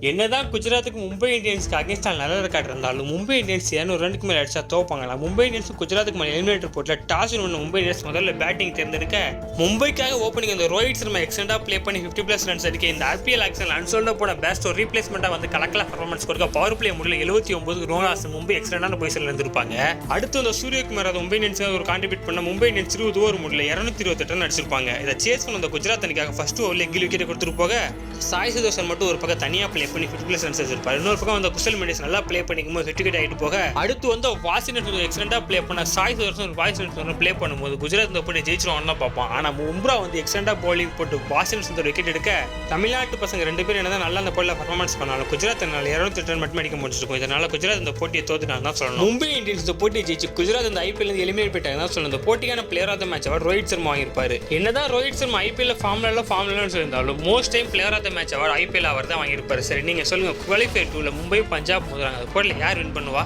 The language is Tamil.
என்னதான் குஜராத்துக்கு மும்பை இந்தியன்ஸ்க்கு அகேன்ஸ்டால் நல்ல ரெக்கார்ட் இருந்தாலும் மும்பை இந்தியன்ஸ் இரநூறு ரனுக்கு மேலே அடிச்சா தோப்பாங்களா? மும்பை இந்தியன்ஸ் குஜராத்துக்கு மேலே எலிமினேட்டர் போட்டில் டாஸ் ஒன்று மும்பை இந்தியன்ஸ் முதல்ல பேட்டிங் தேர்ந்தெடுக்க. மும்பைக்காக ஓப்பனிங் அந்த ரோஹித் சர்மா எக்ஸ்டெண்டாக ப்ளே பண்ணி ஃபிஃப்டி ப்ளஸ் ரன்ஸ் அடிக்க இந்த ஆர்பிஎல் ஆக்ஷன் அன்சோல்டாக போன பேஸ்ட் ஒரு ரீப்ளேஸ்மெண்ட்டாக வந்து கலக்கல பர்ஃபார்மன்ஸ் கொடுக்க பவர் பிளே முடியல. எழுபத்தி ஒன்பது ரோனாஸ் மும்பை எக்ஸ்டெண்டான பொசிஷனில் இருந்திருப்பாங்க. அடுத்து அந்த சூரியகுமார் அது மும்பை இந்தியன்ஸுக்கு ஒரு கான்ட்ரிபியூட் பண்ண மும்பை இந்தியன்ஸ் இருபது ஓவர் முடியல. இரநூத்தி இருபத்தெட்டு ரன் அடிச்சிருப்பாங்க. இதை சேஸ் பண்ண அந்த குஜராத் அணிக்காக ஃபர்ஸ்ட் ஓவரில் எங்கில் விக்கெட் கொடுத்துட்டு போக. சாய் சுதர்ஷன் மட்டும் ஒரு பக்கம் தனியாக ப்ளே பண்ணி ஃபிஃப்டி ப்ளஸ் ரன்ஸ் வச்சிருப்பாரு இன்னொரு பக்கம் வந்து குசல் மெண்டிஸ் நல்லா ப்ளே பண்ணிக்கும் போது விக்கெட் ஆகிட்டு போக அடுத்து வந்து வாசினர் எக்ஸலண்டாக ப்ளே பண்ண சாய் சுதர்ஷன் வாஷிங்டன் ப்ளே பண்ணும்போது குஜராத் இந்த போட்டு ஜெயிச்சிருவாங்க தான் பார்ப்போம் ஆனால் மும்ரா வந்து எக்ஸலண்டாக போலிங் போட்டு வாஷிங்டன் விக்கெட் எடுக்க தமிழ்நாட்டு பசங்க ரெண்டு பேரும் என்னதான் நல்லா அந்த போலில் பர்ஃபார்மன்ஸ் பண்ணாலும் குஜராத் என்னால் இரநூத்தி ரன் மட்டும் அடிக்க முடிச்சிருக்கும் இதனால குஜராத் இந்த போட்டியை தோத்துட்டாங்க தான் சொல்லணும். மும்பை இந்தியன்ஸ் இந்த போட்டியை ஜெயிச்சு குஜராத் இந்த ஐபிஎல் இருந்து எலிமினேட் போயிட்டாங்க தான் சொல்லணும். இந்த போட்டியான பிளேயர் ஆஃப் த மேட்ச் அவர் ரோஹித் சர்மா வாங்கியிருப்பாரு. என்னதான் ரோஹித் சர்மா ஐபிஎல் ஃபார்ம்ல ஃபார்ம்லன்னு சொல்லியிருந்தாலும் most time player of the match our IPL அவர் தான் வாங்கியிருப்பார். சரி நீங்கள் சொல்லுங்கள் குவாலிஃபை டூவில் மும்பை பஞ்சாப் மோதுறாங்க அது போட்டியில் யார் வின் பண்ணுவா?